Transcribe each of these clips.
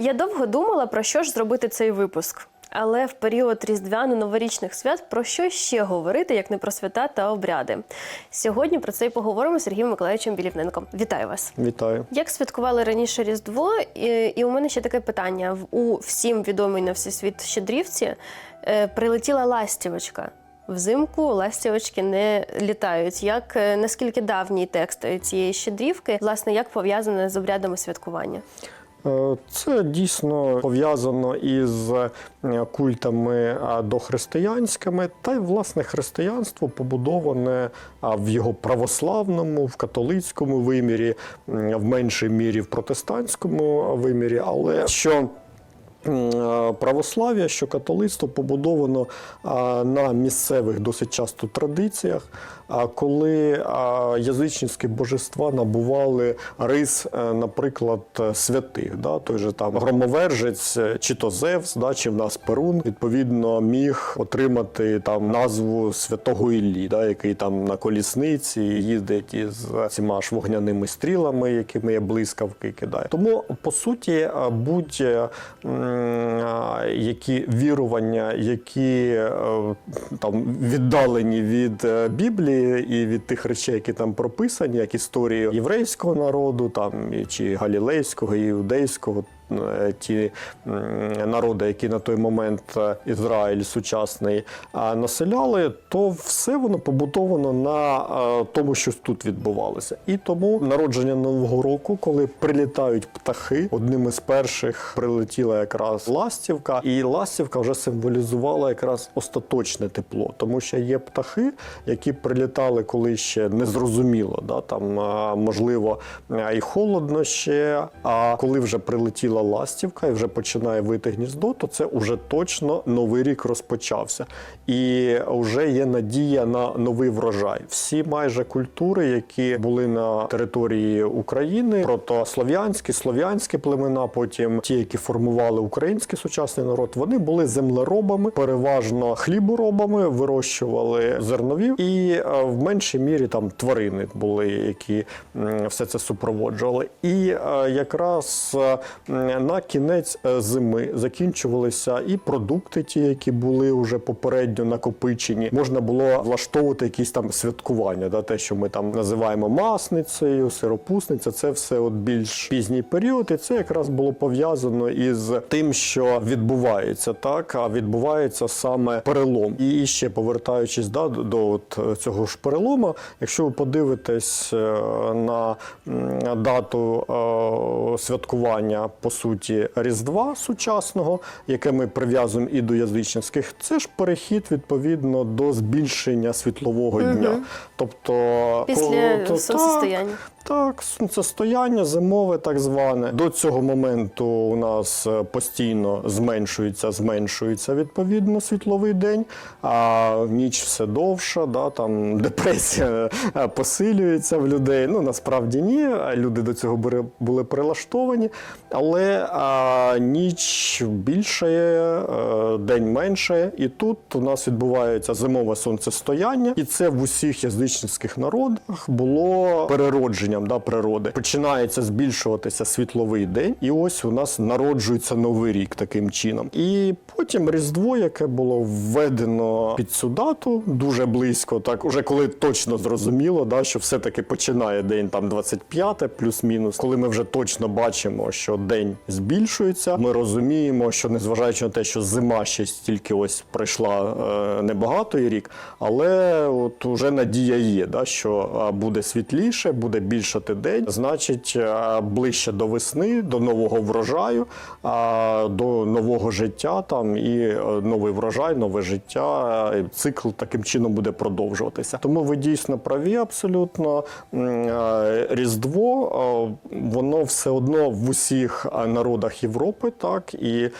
Я довго думала, про що ж зробити цей випуск. Але в період різдвяно-новорічних свят про що ще говорити, як не про свята та обряди? Сьогодні про це і поговоримо з Сергієм Миколаївичем Білівненком. Вітаю вас! Вітаю. Як святкували раніше Різдво? І, і у мене ще таке питання: у всім відомій на всесвіт щедрівці е, прилетіла ластівочка. Взимку ластівочки не літають. Як е, наскільки давній текст цієї щедрівки, власне, як пов'язане з обрядами святкування? Е, Це дійсно пов'язано із е, культами е, дохристиянськими, та й власне християнство побудоване в його православному, в католицькому вимірі, в меншій мірі в протестантському вимірі, але що. Православ'я, що католицтво побудовано на місцевих досить часто традиціях, коли язичницькі божества набували рис, е, наприклад, святих, да, той же там громовержець, е, чи то Зевс, да, чи в нас Перун, відповідно, міг отримати там назву святого Іллі, да, який там на колісниці їздить із цими ж вогняними стрілами, якими є блискавки кидає. Тому по суті, будь е, які вірування, які е, там віддалені від е, Біблії і від тих речей, які там прописані, як історії єврейського народу, там чи галілейського, і іудейського. Е, Ті народи, які на той момент е, Ізраїль сучасний населяли, то все воно побудовано на е, тому, що тут відбувалося. І тому народження нового року, коли прилітають птахи, одним із перших прилетіла якраз ластівка, і ластівка вже символізувала якраз остаточне тепло, тому що є птахи, які прилітали, коли ще не зрозуміло, да там можливо і холодно ще. А коли вже прилетіла ластівка і вже починає вити гніздо, то це вже точно новий рік розпочався, і вже є надія на новий врожай. Всі майже культури, які були на території України, протослов'янські, слов'янські племена, потім ті, які формували український сучасний народ, вони були землеробами, переважно хліборобами, вирощували зернові, і е, в меншій мірі там тварини були, які все це супроводжували. І е, якраз е, на кінець е, зими закінчувалися і продукти, ті, які були вже попередньо накопичені. Можна було влаштовувати якісь там святкування, да, те, що ми там називаємо масницею, сиропусниця. Це все от більш пізній період, і це якраз було пов'язано із тим, що відбувається, так а відбувається саме перелом. І ще повертаючись да, до, от е, цього ж перелому, якщо ви подивитесь е, на дату святкування по суті Різдва сучасного, яке ми прив'язуємо і до язичницьких, це ж перехід відповідно до збільшення світлового дня. Тобто Після то- сонцестояння. так, сонцестояння зимове, так зване. До цього моменту у нас е, постійно зменшується, зменшується відповідно світловий день, а ніч все довша, да, там депресія е, посилюється в людей. Ну насправді ні. Люди до цього були, прилаштовані, але а, ніч більше, е, день менше. І тут у нас відбувається зимове сонцестояння, і це в усіх язичницьких народах було переродженням да, природи. Починається збільшуватися світловий день, і ось у нас народжується новий рік таким чином. І потім Різдво, яке було введено під цю дату, дуже близько, так уже коли точно зрозуміло, да, що все-таки починає день там 25, плюс-мінус, коли ми вже точно бачимо, що день збільшується. Ми розуміємо, що незважаючи на те, що зима ще тільки ось пройшла е, небагато рік, але от уже надія є, да, що буде світліше, буде більшати день, значить е, ближче до весни, до нового врожаю, до нового життя там і е, новий врожай, нове життя. е, Цикл таким чином буде продовжуватися. Тому ви дійсно праві абсолютно. Різдво воно все одно в усіх народах Європи, так і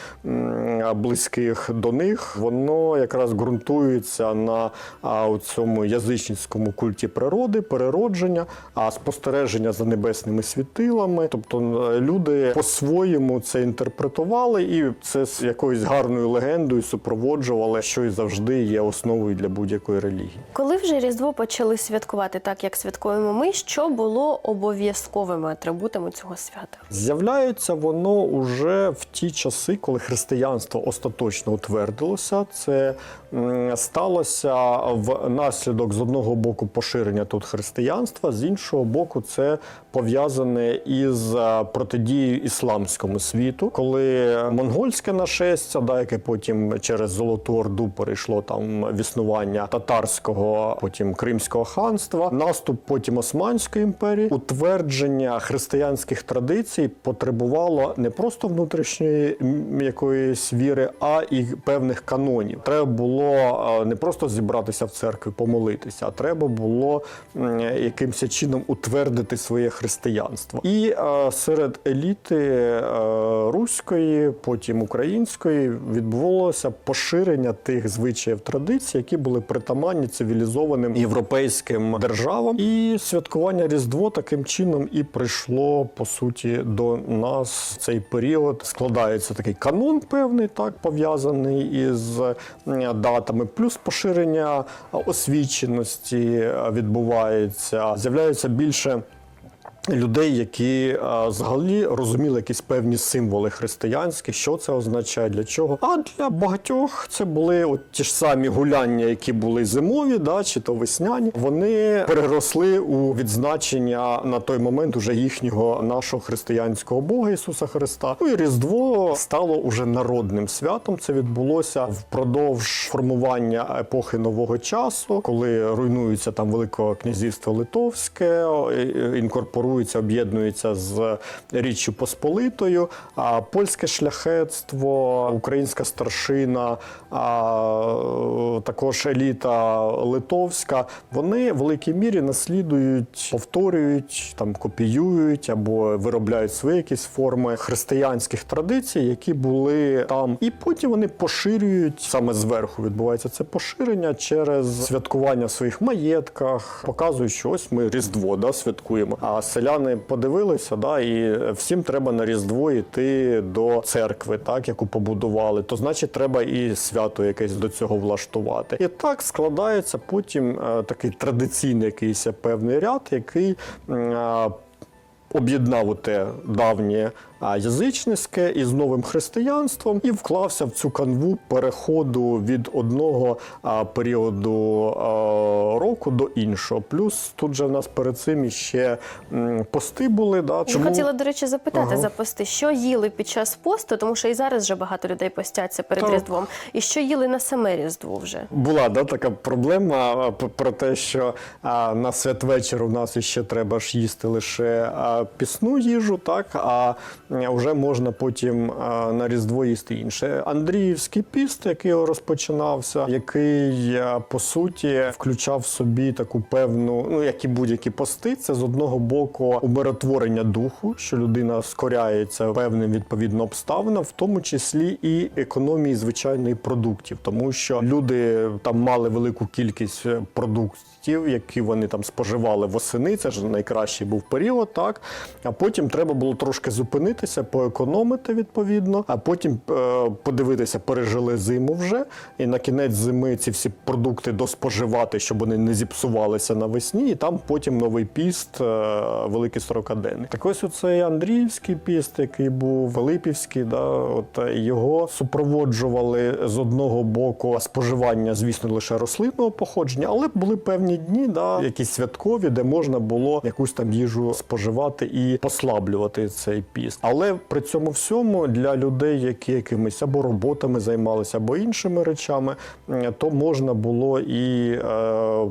близьких до них, воно якраз ґрунтується на цьому язичницькому культі природи, переродження, а спостереження за небесними світилами. Тобто люди по-своєму це інтерпретували, і це з якоюсь гарною легендою супроводжували, що і завжди є основою для будь-якої релігії. Коли вже Різдво почали святкувати так, як святкуємо ми, що було обов'язковими атрибутами цього свята? З'являється воно уже в ті часи, коли християнство остаточно утвердилося. Це сталося внаслідок з одного боку поширення тут християнства, з іншого боку, це пов'язане із е, протидією ісламському світу, коли монгольське нашестя, да, яке потім через Золоту Орду перейшло там в існування татарського, потім Кримського ханства, наступ потім Османської імперії, утвердження християнських традицій потребувало не просто внутрішньої якоїсь віри, а і певних канонів. Треба було е, не просто зібратися в церкві, помолитися, а треба було якимось чином утвердити своє християнство. І е, серед еліти е, руської, потім української, відбувалося поширення тих звичаїв традицій, які були притаманні цивілізованим європейським державам. І святкування Різдво таким чином і прийшло по суті до нас в цей період. Складається такий канон певний, так пов'язаний із датами, плюс поширення освіченості відбувається. З'являється більше. Людей, які а, взагалі розуміли якісь певні символи християнські, що це означає, для чого. А для багатьох це були от ті ж самі гуляння, які були зимові, да, чи то весняні. Вони переросли у відзначення на той момент уже їхнього нашого християнського Бога Ісуса Христа. Ну і Різдво стало уже народним святом. Це відбулося впродовж формування епохи нового часу, коли руйнується там Велике князівство Литовське, е, інкорпорується, об'єднується з Річчю Посполитою, а польське шляхетство, українська старшина, а також еліта литовська. Вони в великій мірі наслідують, повторюють, там копіюють або виробляють свої якісь форми християнських традицій, які були там, і потім вони поширюють саме зверху. Відбувається це поширення через святкування в своїх маєтках, показують, що ось ми Різдво да, святкуємо. А селяни подивилися, да, і всім треба на Різдво йти до церкви, так яку побудували. То значить, треба і свято якесь до цього влаштувати. І так складається потім е, такий традиційний якийсь певний ряд, який. Об'єднав те давнє а, язичницьке із новим християнством і вклався в цю канву переходу від одного періоду року до іншого. Плюс тут же в нас перед цим іще пости були. Да? Я хотіла, до речі, запитати за пости, що їли під час посту, тому що і зараз вже багато людей постяться перед Так. Різдвом. І що їли на саме Різдво вже? Була да, така проблема про те, що а, на святвечір у нас ще треба ж їсти лише а, пісну їжу, так а вже можна потім на Різдво їсти інше. Андріївський піст, який розпочинався, який по суті включав в собі таку певну, ну як і будь-які пости, це з одного боку умиротворення духу, що людина скоряється певним відповідно обставинам, в тому числі і економії звичайної продуктів, тому що люди там мали велику кількість е, продуктів, які вони там споживали восени. Це ж найкращий був період, так а потім треба було трошки зупинитися, поекономити відповідно, а потім е, подивитися, пережили зиму вже, і на кінець зими ці всі продукти доспоживати, щоб вони не зіпсувалися навесні, і там потім новий піст, е, великий сорокаденний. Так ось оцей Андріївський піст, який був Велипівський, да, от е, його супроводжували з одного боку споживання, звісно, лише рослинного походження, але були певні дні, да, якісь святкові, де можна було якусь там їжу споживати і послаблювати цей піст. Але при цьому всьому для людей, які якимись або роботами займалися, або іншими речами, то можна було і е,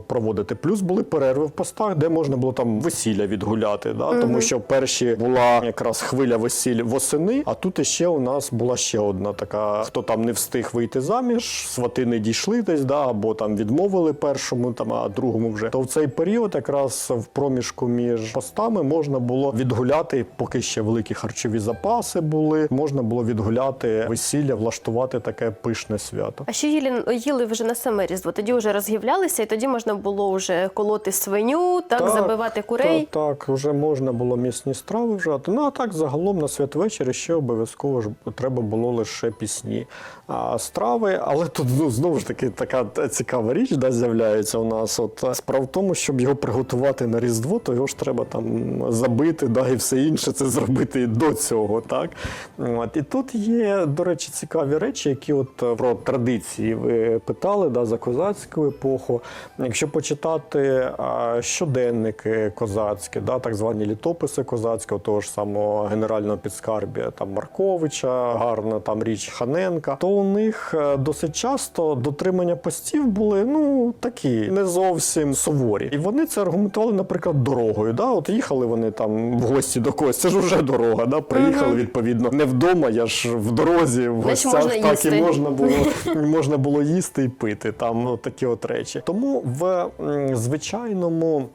проводити. Плюс були перерви в постах, де можна було там весілля відгуляти. Да? Тому що перші була якраз хвиля весіль восени, а тут іще у нас була ще одна така, хто там не встиг вийти заміж, свати не дійшли десь, да, або там відмовили першому, там, а другому вже. То в цей період, якраз в проміжку між постами, можна було відгуляти, поки ще великі харчові запаси були. Можна було відгуляти весілля, влаштувати таке пишне свято. А що їли, їли вже на саме різдво? Тоді вже розгівлялися, і тоді можна було вже колоти свиню, так, забивати курей. Так, так, вже можна було м'ясні страви вжати. Ну а так загалом на святвечір ще обов'язково ж треба було лише пісні а, страви. Але тут ну, знову ж таки така цікава річ да, з'являється у нас. От е, справа в тому, щоб його приготувати на Різдво, то його ж треба там забити, да, і все інше це зробити до цього. Так? От. І тут є, до речі, цікаві речі, які от е, про традиції ви питали да, за козацьку епоху. Якщо почитати щоденники козацькі, да, так звані літописи козацького, того ж самого генерального підскарбія там Марковича, гарна там річ Ханенка, то у них е, досить часто дотримання постів були ну такі не зовсім суворі. І вони це аргументували, наприклад, дорогою. Да? От їхали вони там в гості до когось, це ж вже дорога. Да? Приїхали відповідно не вдома, я ж в дорозі, в гостях можна так їсти. і можна було можна було їсти і пити. Там ну, такі от речі. Тому в звичайному.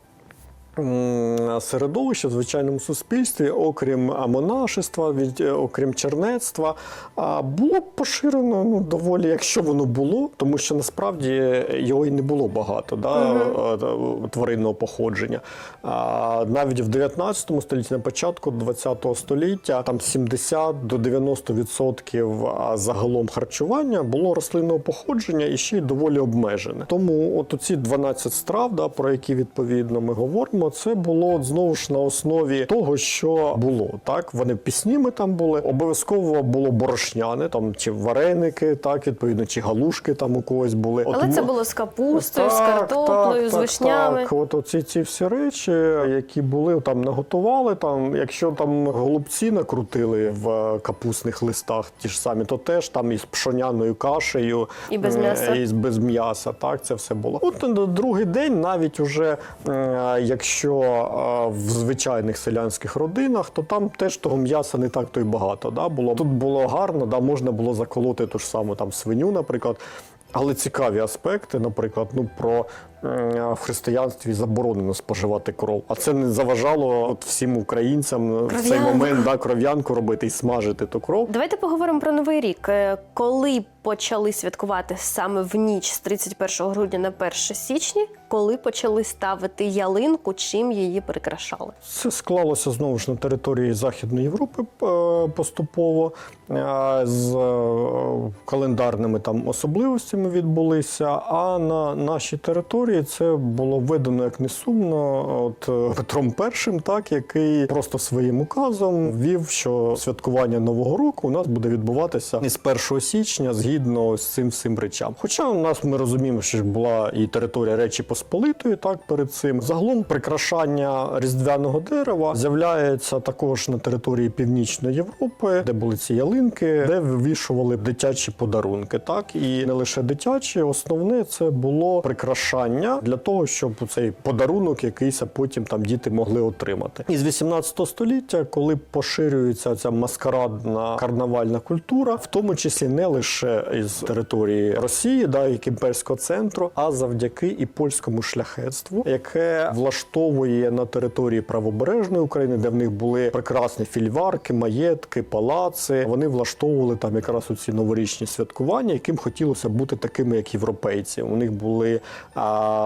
Середовище в звичайному суспільстві, окрім монашества, від е, окрім чернецтва, було поширено ну доволі, якщо воно було, тому що насправді його і не було багато, да, е, е, тваринного походження. А, навіть в 19 столітті, на початку 20 століття, там 70 до 90% а, загалом харчування було рослинного походження і ще й доволі обмежене. Тому от оці 12 страв, да, про які відповідно ми говоримо, це було от знову ж на основі того, що було. Так, вони пісніми там були. Обов'язково було борошняне, там чи вареники, так відповідно, чи галушки там у когось були. От Але це було з капустою, з картоплею, так, з так, вишнями. Так, от оці ці всі речі, які були там наготували. Там, якщо там голубці накрутили в е, капустних листах, ті ж самі, то теж там із пшоняною кашею І без е, м'яса. І без м'яса. Так, це все було. От на другий день, навіть уже е, якщо е, в звичайних селянських родинах, то там теж того м'яса не так то й багато. Да, було. Тут було гарно, да, можна було заколоти ту ж саму там свиню, наприклад. Але цікаві аспекти, наприклад, ну про в християнстві заборонено споживати кров. А це не заважало от всім українцям в цей момент да, кров'янку робити і смажити ту кров. Давайте поговоримо про новий рік. Е, Коли почали святкувати саме в ніч з 31 грудня на 1 січня, коли почали ставити ялинку, чим її прикрашали? Це склалося знову ж на території Західної Європи е, поступово е, з календарними там особливостями відбулися. А на нашій території це було введено як не сумно от е, Петром І, так який просто своїм указом ввів, що святкування Нового року у нас буде відбуватися із 1 січня згідно з цим всім речам. Хоча у нас ми розуміємо, що була і територія Речі Посполитої, так перед цим загалом прикрашання різдвяного дерева з'являється також на території Північної Європи, де були ці ялинки, де вивішували дитячі подарунки. Так і не лише дитячі, основне це було прикрашання для того, щоб цей подарунок якийсь потім там діти могли отримати. Із 18 століття, коли поширюється ця маскарадна карнавальна культура, в тому числі не лише із території Росії, да, як імперського центру, а завдяки і польському шляхетству, яке влаштовує на території правобережної України, де в них були прекрасні фільварки, маєтки, палаци. Вони влаштовували там якраз у ці новорічні святкування, яким хотілося бути такими, як європейці. У них були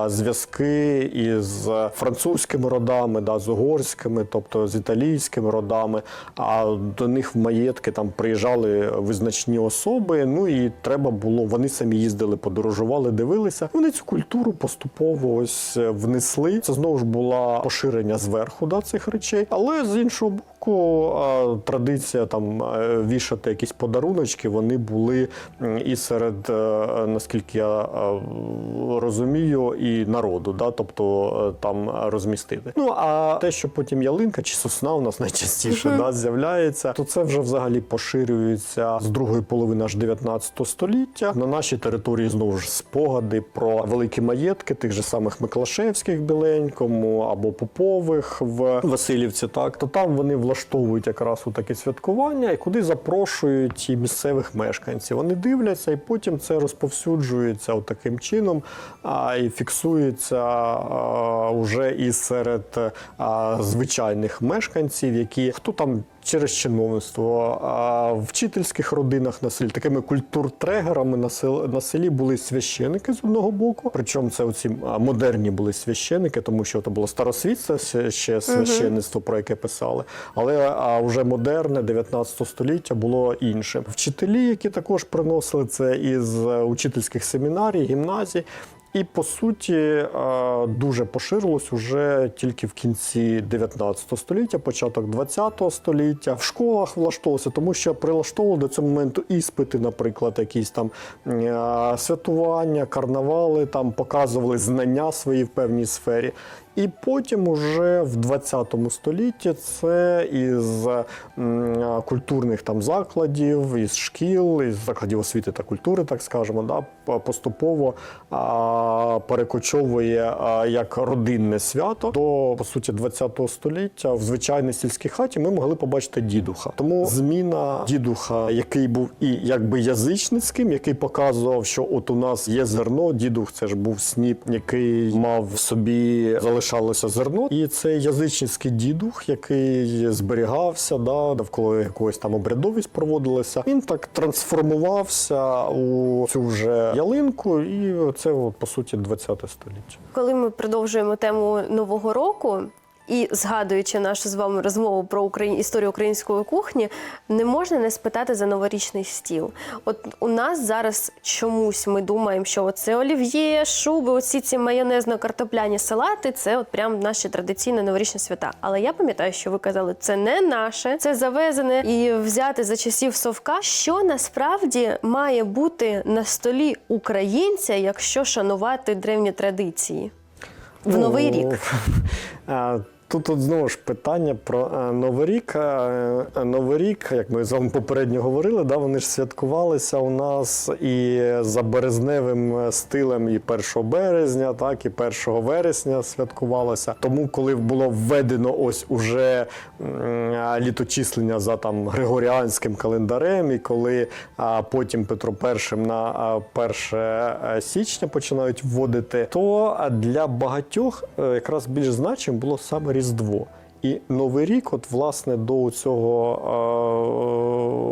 зв'язки із французькими родами, да, з угорськими, тобто з італійськими родами. А до них в маєтки там приїжджали визначні особи. Ну і треба було, вони самі їздили, подорожували, дивилися. Вони цю культуру поступово ось е, внесли. Це знову ж було поширення зверху да, цих речей. Але з іншого боку, традиція там е, вішати якісь подаруночки, вони були і серед, е, наскільки я е, і народу, да, тобто е, там розмістити. Ну а те, що потім ялинка чи сосна у нас найчастіше да, з'являється, то це вже взагалі поширюється з другої половини аж 19 століття. На нашій території знову ж спогади про великі маєтки тих же самих Миклашевських в Біленькому або Попових в Васильівці. Так то там вони влаштовують якраз у таке святкування, і куди запрошують і місцевих мешканців. Вони дивляться, і потім це розповсюджується таким чином. А і фіксується а, уже і серед звичайних мешканців, які хто там. Через чиновництво в вчительських родинах на селі такими культуртрегерами на сел- на селі були священики з одного боку. Причому це оці модерні були священики, тому що це було старосвітське ще- ще священництво, про яке писали. Але а вже модерне 19 століття було іншим. Вчителі, які також приносили це із е, учительських семінарій, гімназій. І по суті е, дуже поширилось уже тільки в кінці 19 століття, початок 20 століття. В школах влаштовувалося, тому що прилаштовували до цього моменту іспити, наприклад, якісь там е, святування, карнавали, там показували знання свої в певній сфері. І потім уже в 20 столітті це із культурних там закладів, із шкіл, із закладів освіти та культури, так скажемо, да, поступово перекочовує як родинне свято до по суті 20 століття в звичайній сільській хаті ми могли побачити дідуха. Тому зміна дідуха, який був і якби язичницьким, який показував, що от у нас є зерно. Дідух це ж був сніп, який мав в собі залишалося зерно, і це язичницький дідух, який зберігався, да, довкола якогось там обрядовість проводилася. Він так трансформувався у цю вже ялинку, і це по суті 20 століття. Коли ми продовжуємо тему нового року. І згадуючи нашу з вами розмову про Україн... історію української кухні, не можна не спитати за новорічний стіл. От у нас зараз чомусь ми думаємо, що це олів'є, шуби, оці ці майонезно-картопляні салати це от прям наші традиційні новорічні свята. Але я пам'ятаю, що ви казали, це не наше, це завезене і взяти за часів совка. Що насправді має бути на столі українця, якщо шанувати древні традиції? В новий Ну, рік. Тут, тут знову ж питання про е, Новий рік. Е, е, Новий рік, як ми з вами попередньо говорили, да, вони ж святкувалися у нас і за березневим стилем і 1 березня, так і 1 вересня святкувалося. Тому, коли було введено ось уже літочислення за там григоріанським календарем, і коли потім Петро І на 1 січня починають вводити, то для багатьох якраз більш значим було саме Різдво. І Новий рік, от власне до цього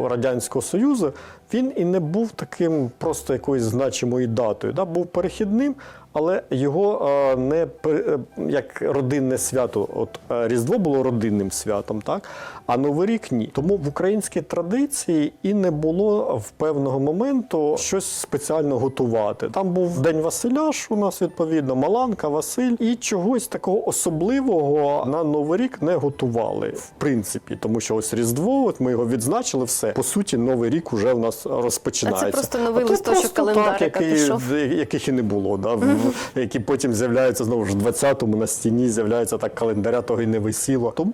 е, радянського союзу, він і не був таким просто якоюсь значимою датою. Да? Був перехідним, але його не е, як родинне свято. От е, Різдво було родинним святом, так а Новий рік ні. Тому в українській традиції і не було в певного моменту щось спеціально готувати. Там був День Василя ж у нас відповідно, Маланка, Василь, і чогось такого особливого на Новий рік не готували, в принципі, тому що ось Різдво, от ми його відзначили, все по суті, Новий рік уже в нас розпочинається. А це просто новий то листочок просто календарика так, який, пішов. яких і не було, да, в- які потім з'являються знову ж в 20-му на стіні, з'являється так календаря, того і не висіло. Тому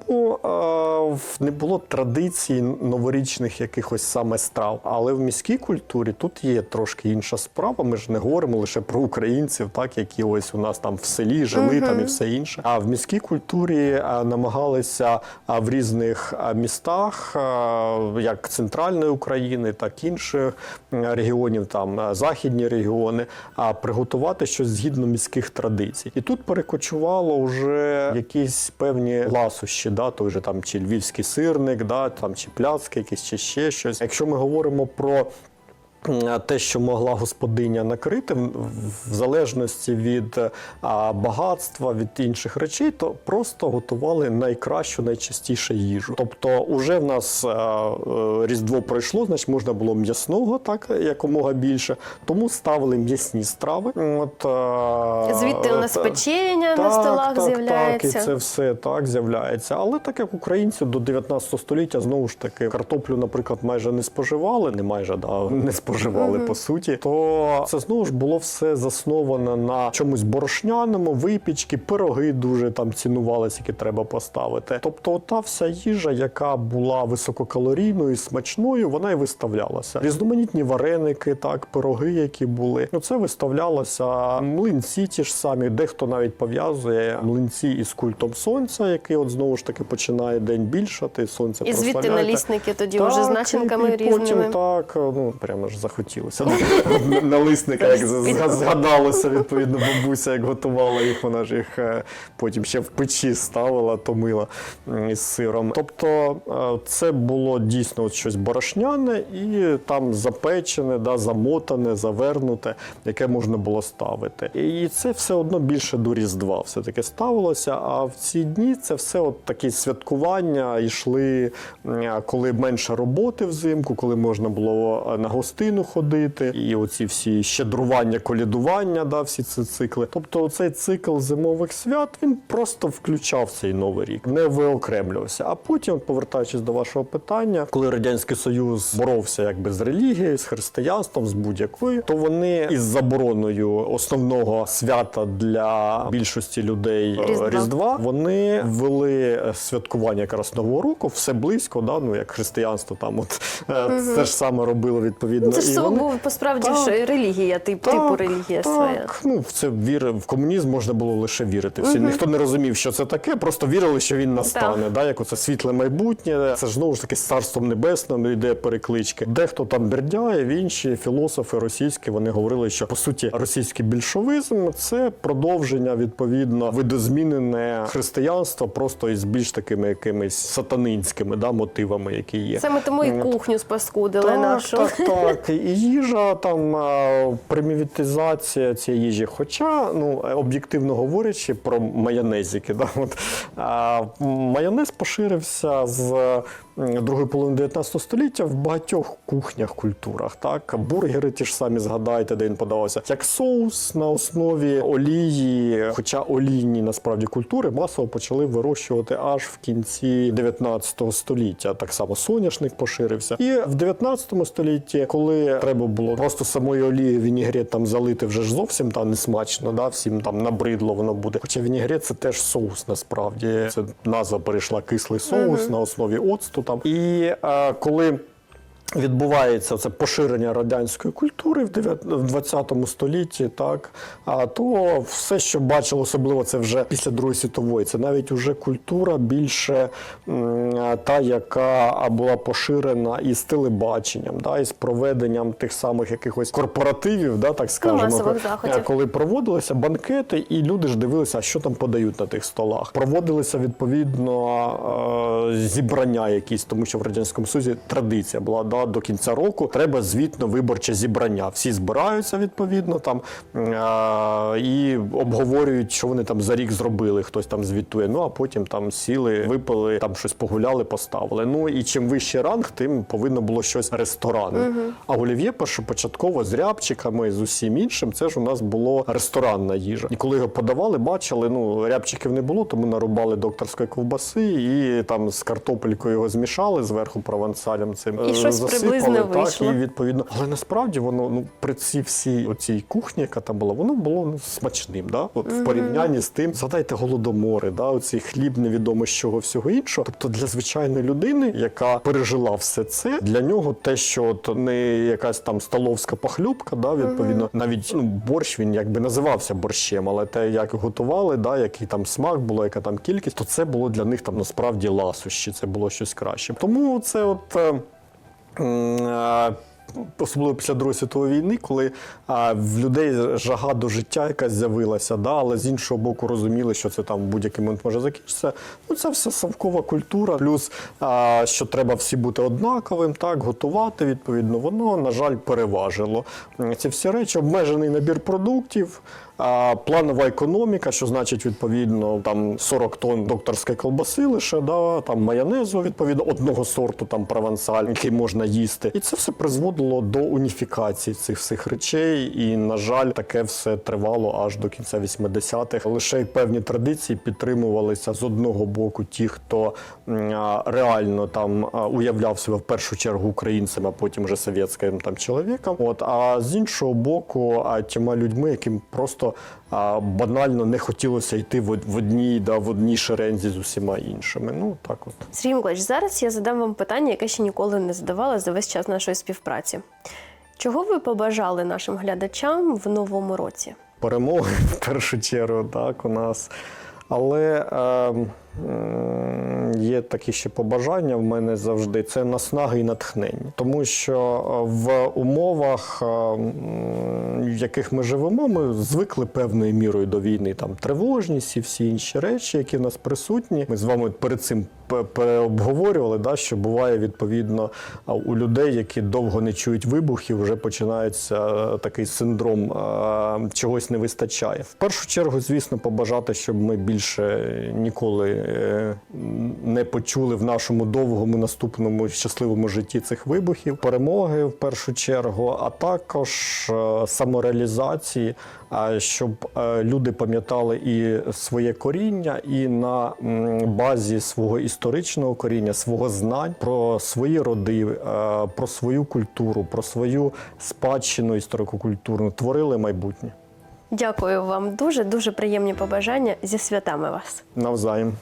в- не було традицій новорічних якихось саме страв. Але в міській культурі тут є трошки інша справа. Ми ж не говоримо лише про українців, так які ось у нас там в селі жили там і все інше. А в міській культурі е, намагалися а, в різних а, містах, а, як центральної України, так і інших м, регіонів, там західні регіони, а приготувати щось згідно міських традицій. І тут перекочувало вже якісь певні ласощі, да, той же там чи львівський сирник, да, там чи пляцки, якісь чи ще щось. Якщо ми говоримо про те, що могла господиня накрити, в- залежності від багатства, від інших речей, то просто готували найкращу, найчастіше їжу. Тобто, уже в нас е, Різдво пройшло, значить можна було м'ясного, так якомога більше, тому ставили м'ясні страви. От, Звідти у нас печення на так, столах так, з'являється. Так, і це все так з'являється. Але так як українці до 19 століття знову ж таки картоплю, наприклад, майже не споживали, не майже да, не споживали по суті, то це знову ж було все засновано на чомусь борошняному, випічки, пироги дуже там цінувалися, які треба поставити. Тобто, та вся їжа, яка була висококалорійною, смачною, вона і виставлялася. Різноманітні вареники, так, пироги, які були. Ну це виставлялося млинці ті ж самі, дехто навіть пов'язує млинці із культом сонця, який от знову ж таки починає день більшати, сонце І звідти прославляєте. налісники тоді вже з начинками і, і різними. Потім так, ну прямо ж захотілося. Ну, Налисника, як згадалося, відповідно, бабуся, як готувала їх, вона ж їх е, потім ще в печі ставила, томила із сиром. Тобто е, це було дійсно от щось борошняне і там запечене, да, замотане, завернуте, яке можна було ставити. І це все одно більше до Різдва все-таки ставилося. А в ці дні це все от такі святкування йшли, коли менше роботи взимку, коли можна було е, на ходити, і оці всі щедрування, колядування, да, всі ці цикли. Тобто, цей цикл зимових свят він просто включав цей новий рік, не виокремлювався. А потім, повертаючись до вашого питання, коли радянський союз боровся якби з релігією, з християнством, з будь-якою, то вони із забороною основного свята для більшості людей е, Різдва. Різдва вони ввели е, святкування якраз нового року, все близько, да, ну як християнство там, от е, це ж саме робило відповідно. Це ж вони- був посправді Так. ж релігія, тип, типу релігія так. своя. Ну, в це віри в комунізм можна було лише вірити. Всі ніхто не розумів, що це таке, просто вірили, що він настане. Да, як оце світле майбутнє. Це ж знову ж таки з царством небесним йде переклички. Дехто там Бердяєв, інші філософи російські вони говорили, що по суті російський більшовизм це продовження відповідно видозмінене християнства, просто із більш такими якимись сатанинськими да, мотивами, які є. Саме тому і кухню спаскудили Так, нашу. так, так. І їжа, там а, цієї їжі. Хоча, ну, об'єктивно говорячи про майонезики, да, от, майонез поширився з другої половини 19 століття в багатьох кухнях, культурах. Так? Бургери ті ж самі згадайте, де він подавався. Як соус на основі олії, хоча олійні насправді культури масово почали вирощувати аж в кінці 19 століття. Так само соняшник поширився. І в 19 столітті, коли треба було просто самої олії вінігрет там залити вже ж зовсім там не смачно, да? всім там набридло воно буде. Хоча вінігрет це теж соус насправді. Це назва перейшла кислий соус на основі оцту там. І е, коли відбувається це поширення радянської культури в 9 20 столітті, так а то все, що бачили, особливо це вже після Другої світової, це навіть уже культура більше та, яка була поширена із телебаченням, да, із проведенням тих самих якихось корпоративів, да, так скажемо, масових коли проводилися банкети, і люди ж дивилися, а що там подають на тих столах. Проводилися відповідно е, зібрання якісь, тому що в радянському Союзі традиція була да, до кінця року. Треба звітно виборче зібрання. Всі збираються відповідно там і обговорюють, що вони там за рік зробили. Хтось там звітує. Ну а потім там сіли, випили, там щось погуляли, поставили. Ну і чим вищий ранг, тим повинно було щось ресторанне. А олів'є першопочатково з рябчиками з усім іншим, це ж у нас було ресторанна їжа. І коли його подавали, бачили, ну рябчиків не було, тому нарубали докторської ковбаси і там з картопелькою його змішали зверху провансалем цим І е, щось приблизно так, вийшло. і відповідно. Але насправді воно ну при цій всій оцій кухні, яка там була, воно було ну, смачним. Да? От в порівнянні з тим, згадайте голодомори, да? оцей хліб невідомо з чого всього іншого. Тобто для звичайної людини, яка пережила все це, для нього те, що от не якась там столовська похлюбка, да, відповідно, навіть ну, борщ він якби називався борщем, але те, як готували, да, який там смак було, яка там кількість, то це було для них там насправді ласощі, це було щось краще. Тому це от. Особливо після Другої світової війни, коли а, в людей жага до життя якась з'явилася, да, але з іншого боку розуміли, що це там в будь-який момент може закінчитися. Ну, це все совкова культура, плюс а, що треба всі бути однаковим, так, готувати, відповідно, воно, на жаль, переважило. Ці всі речі, обмежений набір продуктів, а, планова економіка, що значить, відповідно, там 40 тонн докторської колбаси лише, да, там майонезу, відповідно, одного сорту там провансаль, який можна їсти. І це все призводило до уніфікації цих всіх речей. І, на жаль, таке все тривало аж до кінця 80-х. Лише певні традиції підтримувалися з одного боку ті, хто реально там уявляв себе в першу чергу українцем, а потім вже совєтським там чоловіком. От а з іншого боку, а тіма людьми, яким просто а, банально не хотілося йти в, одній да в одній шерензі з усіма іншими. Ну так от. Сергій Миколаївич, зараз я задам вам питання, яке ще ніколи не задавала за весь час нашої співпраці. Чого ви побажали нашим глядачам в новому році? перемоги в першу чергу, так у нас. Але е, є такі ще побажання в мене завжди це наснаги і натхнення. Тому що е, в умовах, е, в яких ми живемо, ми звикли певною мірою до війни. Там тривожність і всі інші речі, які в нас присутні. Ми з вами перед цим переобговорювали, да, що буває відповідно у людей, які довго не чують вибухів, вже починається е, такий синдром чогось не вистачає. В першу чергу, звісно, побажати, щоб ми більше ніколи не почули в нашому довгому наступному щасливому житті цих вибухів, перемоги в першу чергу, а також е, самореалізації, щоб е, люди пам'ятали і своє коріння, і на базі свого історичного коріння, свого знань про свої роди, е, про свою культуру, про свою спадщину історико-культурну творили майбутнє Дякую вам дуже, дуже приємні побажання зі святами вас. навзаєм.